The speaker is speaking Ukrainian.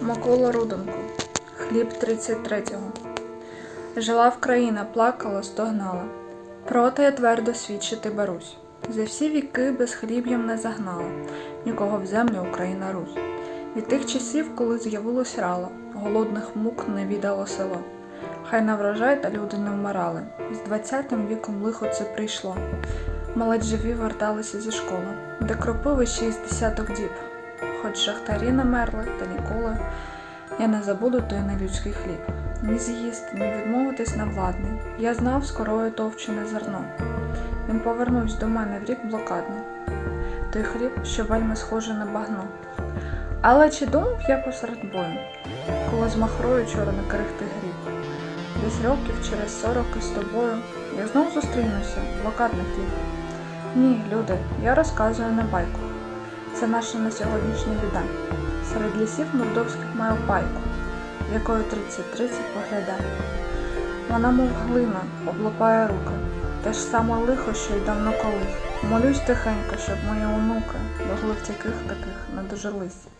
Микола Руденко. Хліб 33-го. Жила в країна, плакала, стогнала. Проти я твердо свідчити берусь. За всі віки безхліб'ям не загнала, нікого в землю Україна Русь. Від тих часів, коли з'явилось рало, голодних мук не віддало село. Хай на врожай та люди не вмирали. З двадцятим віком лихо це прийшло. Малець живі верталися зі школи, де кропили із десяток діб. Хоч шахтарі намерли, та ніколи я не забуду той нелюдський хліб. Ні з'їсти, ні відмовитись на владний. Я знав скорою товчене зерно. Він повернувся до мене в рік блокадний. Той хліб, що вельми схожий на багно. Але чи думав я посеред бою, коли з махрою чорно крихти гріб? Десь років через сорок із тобою я знов зустрінуся, блокадний хліб. Ні, люди, я розказую не байку. Це наша на сьогоднішня біда. Серед лісів мордовських маю пайку, в якої 30-30 поглядає. Вона, мов глина, облопає руки. Те ж саме лихо, що й давно колись. Молюсь тихенько, щоб мої онуки могли в таких таких не дожились.